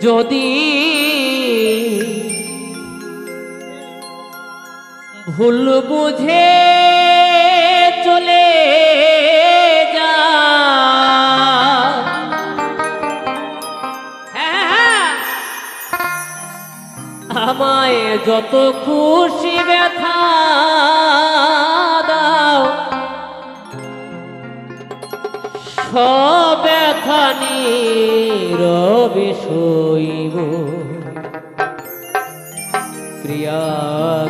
যদি ভুল বুঝে চলে যা। হ্যাঁ, আমায় যত খুশি ব্যথা নীরবে শৈব প্রিয়া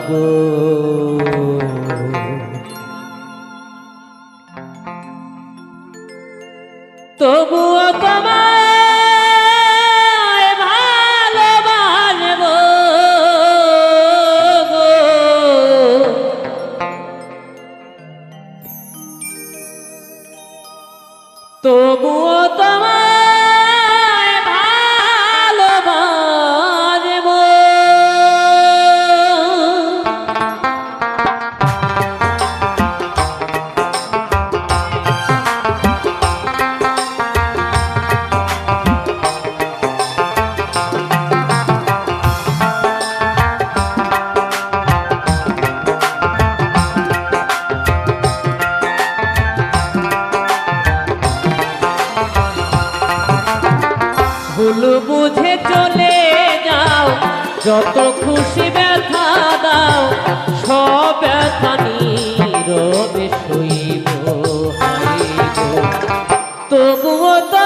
গো। ভুল বুঝে চলে যাও। যত খুশি ব্যথা দাও সব তবুও তোমায়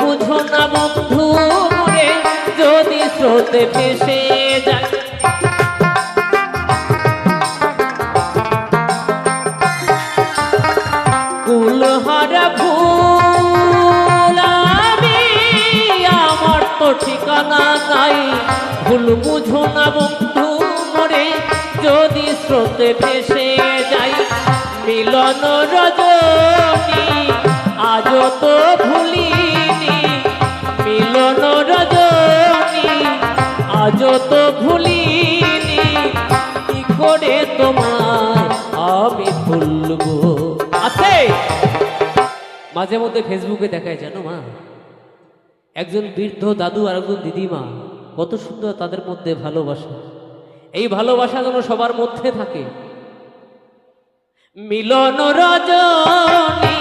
বুঝো না বন্ধু যদি স্রোতে ভেসে যায়। ফুল হারা আমি, আমার তো ঠিকানা নাই। ভুল বুঝো না বন্ধু মরে যদি স্রোতে ভেসে যাই মিলন রজনী আজ তো ভুলিনি আজ তো ভুলিনি, কি করে তোমায় আমি ভুলবো? আছে? মাঝে মধ্যে ফেসবুকে দেখায়, জানো মা? একজন বৃদ্ধ দাদু আর একজন দিদিমা কত সুন্দর তাদের মধ্যে ভালোবাসা। এই ভালোবাসা যেন সবার মধ্যে থাকে। মিলন রজনী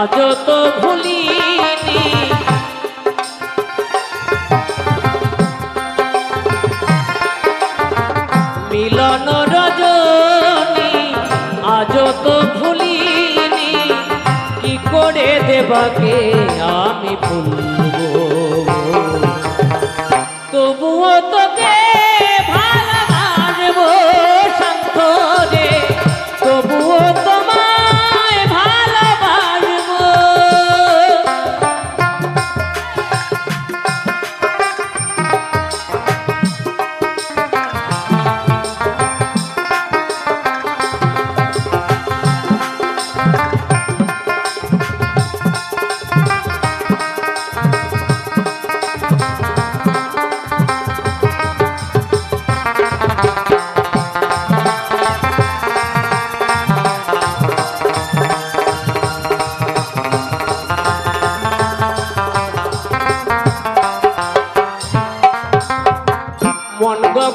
আজ তো ভুলিনি দেবাকে আমি ভুলবো।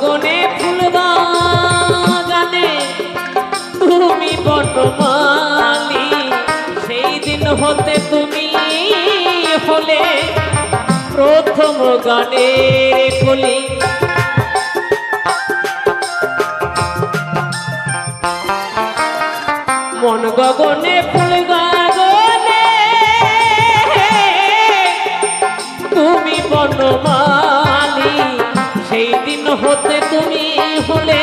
গগনে ফুল বাগানে তুমি বটমালি সেই দিন হতে তুমি হলে প্রথম গানের কলি। তুমি হলে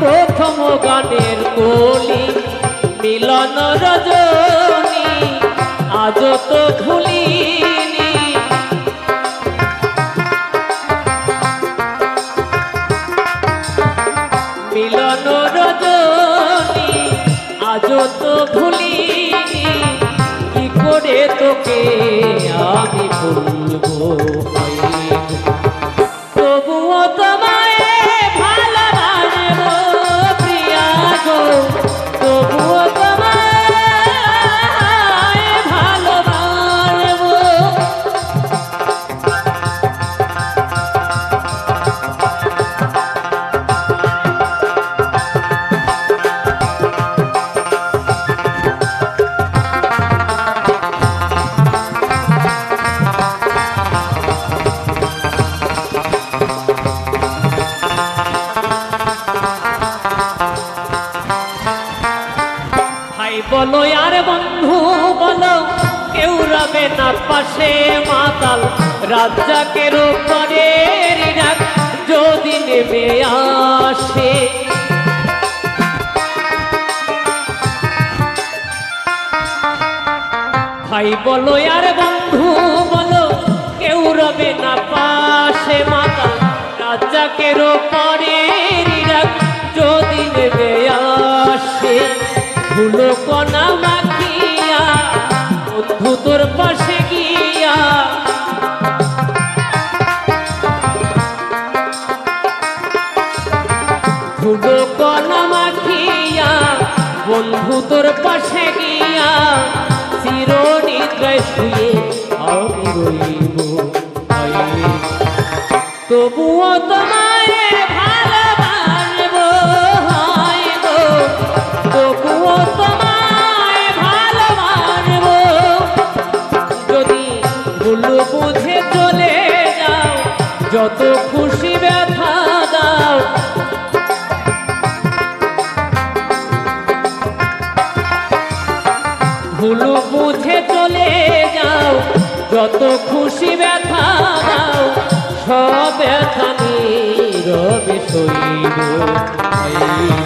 প্রথম গানের কলি মিলন রজনী আজ তো ভুলিনি। মিলন রজনী আজ তো কি করে তোকে আমি ভুলবো বলো, আর বন্ধু বলো, কেউ রবে না পাশে মাতাল। রাজ্জাকের রাত যদি নেমে আসে। ভাই বলো, আর বন্ধু বলো, কেউ রবে না পাশে মাতাল। রাজ্জাকের উপরে ধুলো কণা মাখিয়া বন্ধু তোর পাশে গিয়া চিরনিদ্রায় শুয়ে আমি রইব। তবুও ভালোবাসবো যত খুশি ব্যথা দাও সব ব্যথা নীরবে এই